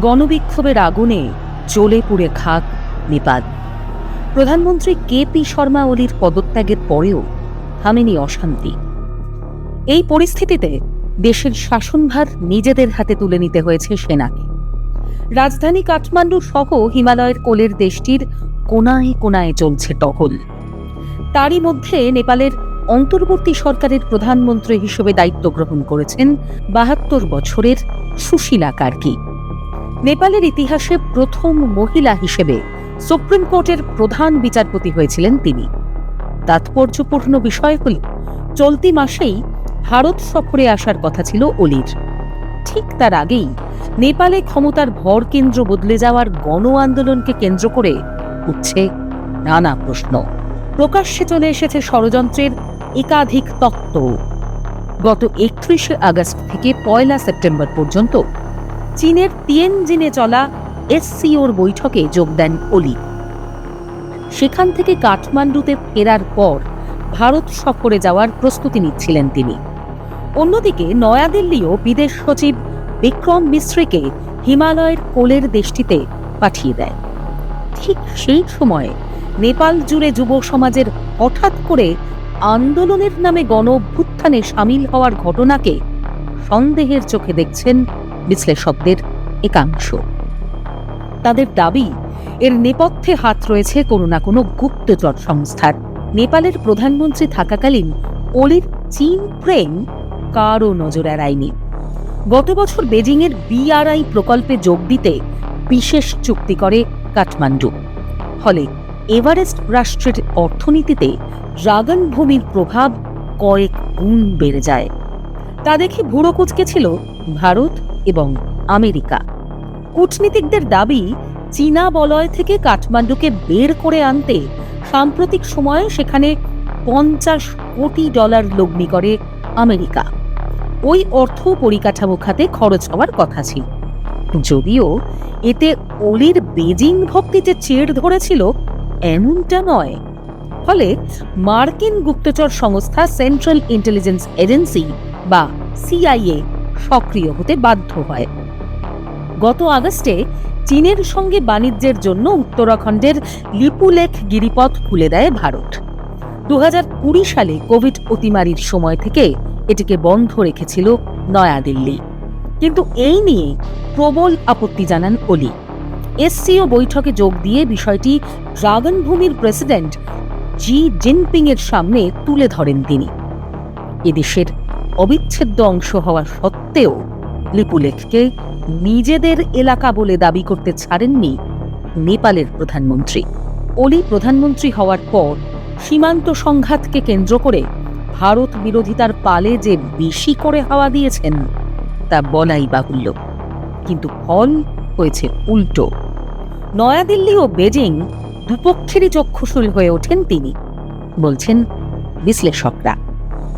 গণবিক্ষোভের আগুনে জ্বলে পুড়ে খাক নেপাল। প্রধানমন্ত্রী কে পি শর্মা ওলির পদত্যাগের পরেও থামেনি অশান্তি। এই পরিস্থিতিতে দেশের শাসনভার নিজেদের হাতে তুলে নিতে হয়েছে সেনাকে। রাজধানী কাঠমান্ডু সহ হিমালয়ের কোলের দেশটির কোনায় কোনায় চলছে টহল। তারই মধ্যে নেপালের অন্তর্বর্তী সরকারের প্রধানমন্ত্রী হিসেবে দায়িত্ব গ্রহণ করেছেন বাহাত্তর বছরের সুশীলা কার্কি। নেপালের ইতিহাসে প্রথম মহিলা হিসেবে সুপ্রিম কোর্টের প্রধান বিচারপতি হয়েছিলেন তিনি। তাৎপর্যপূর্ণ বিষয় হল, চলতি মাসেই ভারত সফরে আসার কথা ছিল অলির। ঠিক তার আগেই নেপালে ক্ষমতার ভর কেন্দ্র বদলে যাওয়ার গণ আন্দোলনকে কেন্দ্র করে উঠছে নানা প্রশ্ন। প্রকাশ্যে চলে এসেছে ষড়যন্ত্রের একাধিক তত্ত্ব। গত একত্রিশে আগস্ট থেকে পয়লা সেপ্টেম্বর পর্যন্ত চীনের তিয়েনজিনে চলা এসসিওর বৈঠকে যোগ দেন অলি। সেখান থেকে কাঠমান্ডুতে ফেরার পর ভারত সফরে যাওয়ার প্রস্তুতি নিচ্ছিলেন তিনি। অন্যদিকে নয়াদিল্লিও বিদেশ সচিব বিক্রম মিশ্রিকে হিমালয়ের কোলের দেশটিতে পাঠিয়ে দেয়। ঠিক সেই সময়ে নেপাল জুড়ে যুব সমাজের হঠাৎ করে আন্দোলনের নামে গণ অভ্যুত্থানে সামিল হওয়ার ঘটনাকে সন্দেহের চোখে দেখছেন বিশ্লেষকদের একাংশ। তাদের দাবি, এর নেপথ্যে হাত রয়েছে কোনো না কোনো গুপ্তচর সংস্থার। নেপালের প্রধানমন্ত্রী থাকাকালীন অলির চীন প্রেম কারও নজর এড়ায়নি। গত বছর বেজিংয়ের বিআরআই প্রকল্পে যোগ দিতে বিশেষ চুক্তি করে কাঠমান্ডু। ফলে এভারেস্ট রাষ্ট্রের অর্থনীতিতে ড্রাগন ভূমির প্রভাব কয়েক গুণ বেড়ে যায়। তা দেখে ভুড়ো কুচকেছিল ভারত এবং আমেরিকা। কূটনীতিকদের দাবি, চীনা বলয় থেকে কাঠমান্ডুকে বের করে আনতে সাম্প্রতিক সময়ে সেখানে পঞ্চাশ কোটি ডলার লগ্নি করে আমেরিকা। ওই অর্থ পরিকাঠামো খাতে খরচ হওয়ার কথা ছিল। যদিও এতে অলির বেজিং ভক্তিতে চেড় ধরেছিল, এমনটা নয়। ফলে মার্কিন গুপ্তচর সংস্থা সেন্ট্রাল ইন্টেলিজেন্স এজেন্সি বা সিআইএ সক্রিয় হতে বাধ্য হয়। গত আগস্টে চীনের সঙ্গে বাণিজ্যের জন্য উত্তরাখণ্ডের লিপুলেখ গিরিপথ খুলে দেয় ভারত। দু সালে কোভিড অতিমারির সময় থেকে এটিকে বন্ধ রেখেছিল নয়াদিল্লি। কিন্তু এই নিয়ে প্রবল আপত্তি জানান অলি। এসসিও বৈঠকে যোগ দিয়ে বিষয়টি ড্রাগন ভূমির প্রেসিডেন্ট জি জিনপিং এর সামনে তুলে ধরেন তিনি। এদেশের অবিচ্ছেদ্য অংশ হওয়া সত্ত্বেও লিপুলেখকে নিজেদের এলাকা বলে দাবি করতে ছাড়েননি নেপালের প্রধানমন্ত্রী। অলি প্রধানমন্ত্রী হওয়ার পর সীমান্ত সংঘাতকে কেন্দ্র করে ভারত বিরোধিতার পালে যে বেশি করে হাওয়া দিয়েছেন, তা বলাই বাহুল্য। কিন্তু ফল হয়েছে উল্টো। নয়াদিল্লি ও বেজিং দুপক্ষেরই চক্ষুশুল হয়ে ওঠেন তিনি, বলছেন বিশ্লেষকরা।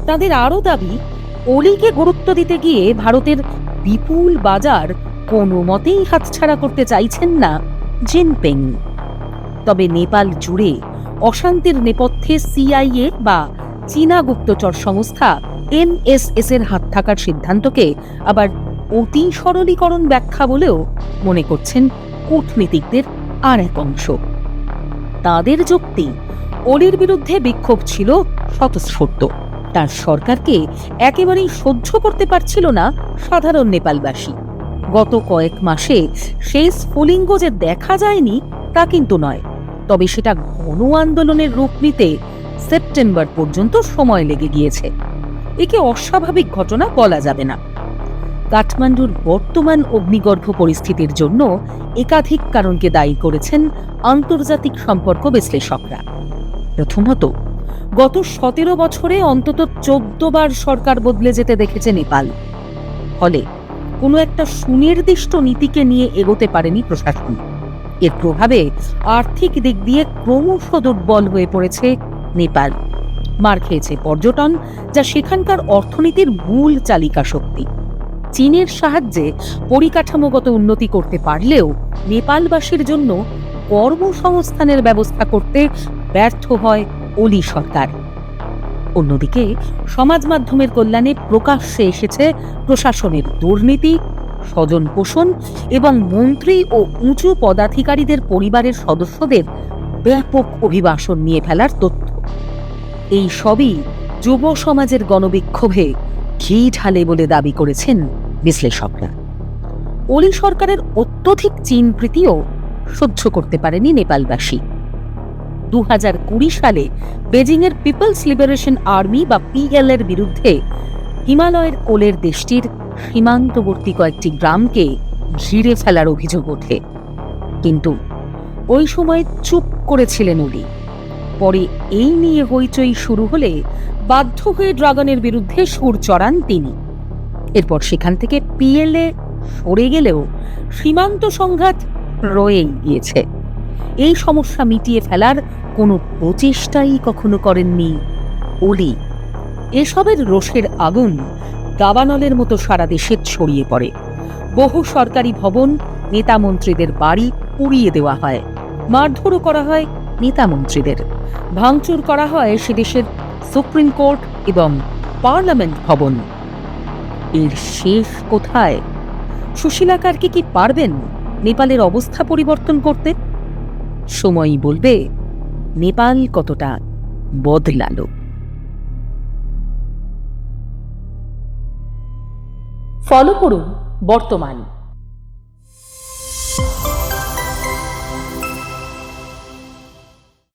তাদের আরও দাবি অলিকে গুরুত্ব দিতে গিয়ে ভারতের বিপুল বাজার কোনো মতেই হাতছাড়া করতে চাইছেন না জিনপিং। তবে নেপাল জুড়ে অশান্তির নেপথ্যে সিআইএ বা চীনা গুপ্তচর সংস্থা এনএসএস এর হাত থাকার সিদ্ধান্তকে আবার অতি সরলীকরণ ব্যাখ্যা বলেও মনে করছেন কূটনীতিকদের আর এক অংশ। তাদের যুক্তি, অলির বিরুদ্ধে বিক্ষোভ ছিল স্বতঃস্ফূর্ত। তার সরকারকে একেবারেই সহ্য করতে পারছিল না সাধারণ নেপালবাসী। গত কয়েক মাসে সেই স্ফুলিঙ্গ যে দেখা যায়নি তা কিন্তু নয়। তবে সেটা গণ আন্দোলনের রূপ নিতে সেপ্টেম্বর পর্যন্ত সময় লেগে গিয়েছে। একে অস্বাভাবিক ঘটনা বলা যাবে না। কাঠমান্ডুর বর্তমান অগ্নিগর্ভ পরিস্থিতির জন্য একাধিক কারণকে দায়ী করেছেন আন্তর্জাতিক সম্পর্ক বিশ্লেষকরা। প্রথমত গত সতেরো বছরে অন্তত চোদ্দ বার সরকার বদলে যেতে দেখেছে নেপাল। ফলে কোনো একটা সুনির্দিষ্ট নীতিকে নিয়ে এগোতে পারেনি প্রশাসন। এর প্রভাবে আর্থিক দিক দিয়ে ক্রমশ দুর্বল হয়ে পড়েছে নেপাল। মার খেয়েছে পর্যটন, যা সেখানকার অর্থনীতির মূল চালিকা শক্তি। চীনের সাহায্যে পরিকাঠামোগত উন্নতি করতে পারলেও নেপালবাসীর জন্য কর্মসংস্থানের ব্যবস্থা করতে ব্যর্থ হয় অলি সরকার অন্যদিকে, সমাজ মাধ্যমের কল্যাণে প্রকাশ্যে এসেছে প্রশাসনের দুর্নীতি, স্বজন পোষণ এবং মন্ত্রী ও উঁচু পদাধিকারীদের পরিবারের সদস্যদের ব্যাপক অভিবাসন নিয়ে ফেলার তথ্য। এই সবই যুব সমাজের গণবিক্ষোভে ঘি ঢালে বলে দাবি করেছেন বিশ্লেষকরা। অলি সরকারের অত্যধিক চীন প্রীতিও সহ্য করতে পারেনি নেপালবাসী। দু হাজার কুড়ি সালে বেজিংয়ের পিপলস লিবারেশন আর্মি বা পিএল এর বিরুদ্ধে হিমালয়ের কোলের দেশটির সীমান্তবর্তী কয়েকটি গ্রামকে ঘিরে ফেলার অভিযোগ ওঠে। কিন্তু ওই সময় চুপ করেছিলেন উলি পরে এই নিয়ে হইচই শুরু হলে বাধ্য হয়ে ড্রাগনের বিরুদ্ধে সুর চড়ান তিনি। এরপর সেখান থেকে পিএলএ সরে গেলেও সীমান্ত সংঘাত রয়েই গিয়েছে। এই সমস্যা মিটিয়ে ফেলার কোনো প্রচেষ্টাই কখনো করেননি ওলি। এসবের রোষের আগুন দাবানলের মতো সারা দেশে ছড়িয়ে পড়ে। বহু সরকারি ভবন নেতা মন্ত্রীদের বাড়ি পুড়িয়ে দেওয়া হয়। মারধরও করা হয় নেতা মন্ত্রীদের ভাঙচুর করা হয় সে দেশের সুপ্রিম কোর্ট এবং পার্লামেন্ট ভবন। এর শেষ কোথায়? সুশীলা কার্কি কি পারবেন? নেপালের অবস্থা পরিবর্তন করতে সময়ই বলবে নেপাল কতটা বদলালো। ফলো করুন বর্তমান।